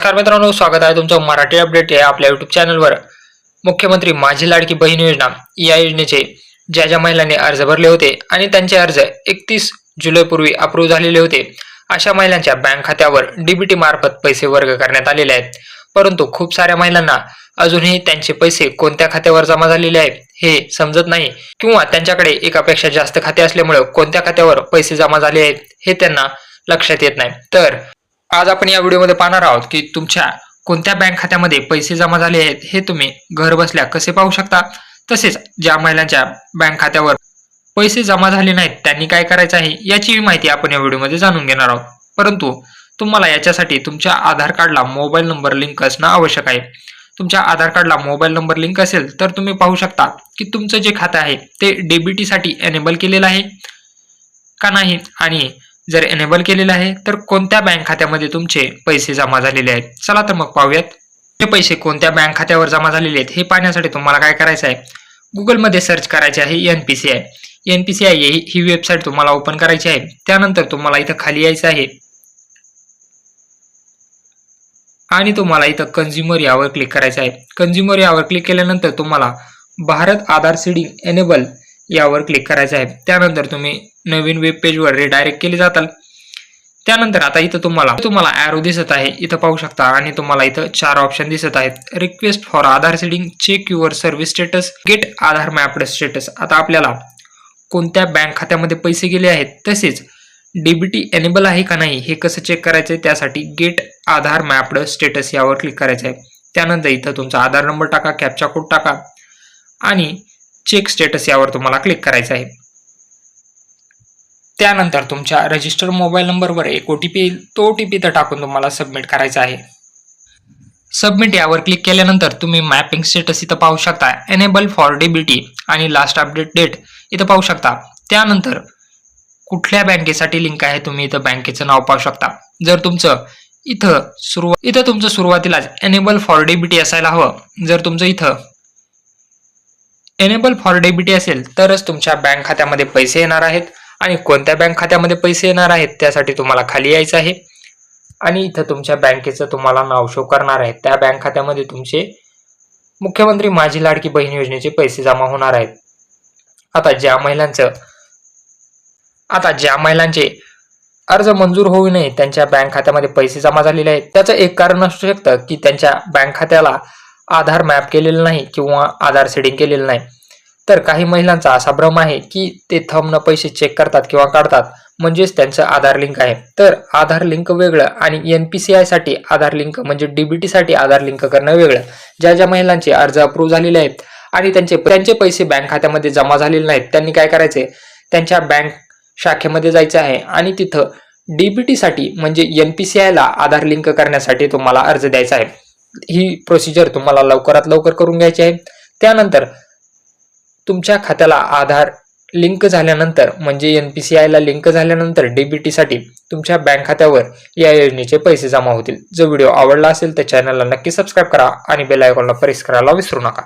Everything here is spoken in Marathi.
नमस्कार मित्रांनो स्वागत आहे तुमचं मराठी अपडेट या आपल्या युट्यूब चॅनलवर मुख्यमंत्री माझी लाडकी बहीण योजना या योजनेचे ज्या ज्या महिलांनी अर्ज भरले होते आणि त्यांचे अर्ज एकतीस जुलैपूर्वी अप्रूव्ह झालेले होते अशा महिलांच्या बँक खात्यावर डीबीटी मार्फत पैसे वर्ग करण्यात आलेले आहेत. परंतु खूप साऱ्या महिलांना अजूनही त्यांचे पैसे कोणत्या खात्यावर जमा झालेले आहेत हे समजत नाही किंवा त्यांच्याकडे एकापेक्षा जास्त खाते असल्यामुळे कोणत्या खात्यावर पैसे जमा झाले आहेत हे त्यांना लक्षात येत नाही. तर आज आपण या व्हिडिओमध्ये पाहणार आहोत की तुमच्या कोणत्या बँक खात्यामध्ये पैसे जमा झाले आहेत हे तुम्ही घर बसल्या कसे पाहू शकता? तसेच ज्या महिलांच्या बँक खात्यावर पैसे जमा झाले नाहीत त्यांनी काय करायचं आहे याची माहिती आपण या व्हिडिओमध्ये जाणून घेणार आहोत. परंतु तुम्हाला याच्यासाठी तुमच्या आधार कार्डला मोबाईल नंबर लिंक असणं आवश्यक आहे. तुमच्या आधार कार्डला मोबाईल नंबर लिंक असेल तर तुम्ही पाहू शकता की तुमचं जे खातं आहे ते डेबिटीसाठी एनेबल केलेलं आहे का नाही? आणि जर एनेबल केलेलं आहे तर कोणत्या बँक खात्यामध्ये तुमचे पैसे जमा झालेले आहेत? चला तर मग पाहूयात. हे पैसे कोणत्या बँक खात्यावर जमा झालेले आहेत हे पाहण्यासाठी तुम्हाला काय करायचं आहे? गुगलमध्ये सर्च करायचे आहे N P C I N P C I ही ही वेबसाईट तुम्हाला ओपन करायची आहे. त्यानंतर तुम्हाला इथं खाली यायचं आहे. आणि तुम्हाला इथं कन्झ्युमर यावर क्लिक करायचं आहे. कन्झ्युमर यावर क्लिक केल्यानंतर तुम्हाला भारत आधार सीडिंग एनेबल यावर क्लिक करायचं आहे त्यानंतर तुम्ही नवीन वेब पेजवर रिडायरेक्ट केले जाताल. त्यानंतर आता इथं तुम्हाला तुम्हाला ॲरो दिसत आहे. इथं पाहू शकता आणि तुम्हाला इथं चार ऑप्शन दिसत आहेत. Request for Aadhaar seeding check your service status get Aadhaar mapped status आता आपल्याला कोणत्या बँक खात्यामध्ये पैसे गेले आहेत? तसेच डीबीटी एनेबल आहे का नाही? हे कसं चेक करायचं आहे त्यासाठी गेट आधार मॅपड स्टेटस यावर क्लिक करायचं आहे त्यानंतर इथं तुमचा आधार नंबर टाका कॅपचा कोड टाका. आणि चेक स्टेटस यावर तुम्हाला क्लिक करायचं आहे. त्यानंतर तुमच्या रजिस्टर मोबाईल नंबरवर एक ओ टी पी येईल. तो ओ टी पी तर टाकून तुम्हाला सबमिट करायचा आहे. सबमिट यावर क्लिक केल्यानंतर तुम्ही मॅपिंग स्टेटस इथं पाहू शकता. एनेबल फॉर डीबीटी आणि लास्ट अपडेट डेट इथं पाहू शकता. त्यानंतर कुठल्या बँकेसाठी लिंक आहे तुम्ही इथं बँकेचं नाव पाहू शकता. जर तुमचं इथं सुरुवात इथं तुमचं सुरुवातीलाच एनेबल फॉर डेबिटी असायला हवं. जर तुमचं इथं एनेबल फॉर डेबिटी असेल तरच तुमच्या बँक खात्यामध्ये पैसे येणार आहेत. आणि कोणत्या बँक खात्यामध्ये पैसे येणार आहेत त्यासाठी तुम्हाला खाली यायचं आहे. आणि इथं तुमच्या बँकेचं तुम्हाला नाव शो करणार आहे. त्या बँक खात्यामध्ये तुमचे मुख्यमंत्री माझी लाडकी बहीण योजनेचे पैसे जमा होणार आहेत. आता ज्या महिलांचं आता ज्या महिलांचे अर्ज मंजूर होऊ नये त्यांच्या बँक खात्यामध्ये पैसे जमा झालेले आहेत. त्याचं एक कारण असू शकतं की त्यांच्या बँक खात्याला आधार मॅप केलेलं नाही किंवा आधार सेटिंग केलेलं नाही. तर काही महिलांचा असा भ्रम आहे की ते थंबनं पैसे चेक करतात किंवा काढतात म्हणजेच त्यांचं आधार लिंक आहे. तर आधार लिंक वेगळं आणि एन पी सी आयसाठी आधार लिंक म्हणजे डीबीटीसाठी आधार लिंक करणं वेगळं. ज्या ज्या महिलांचे अर्ज अप्रूव्ह झालेले आहेत आणि त्यांचे त्यांचे पैसे बँक खात्यामध्ये जमा झालेले नाहीत त्यांनी काय करायचे त्यांच्या बँक शाखेमध्ये जायचं आहे आणि तिथं डीबीटीसाठी म्हणजे एन पी सी आयला आधार लिंक करण्यासाठी तुम्हाला अर्ज द्यायचा आहे. ही प्रोसिजर तुम्हाला लवकरात लवकर करून घ्यायची आहे. त्यानंतर तुमच्या खात्याला आधार लिंक झाल्यानंतर म्हणजे एन पी सी आयला लिंक झाल्यानंतर डीबीटीसाठी तुमच्या बँक खात्यावर या योजनेचे पैसे जमा होतील. जो व्हिडिओ आवडला असेल तर चॅनलला नक्की सबस्क्राईब करा आणि बेल आयकॉनला प्रेस करायला विसरू नका.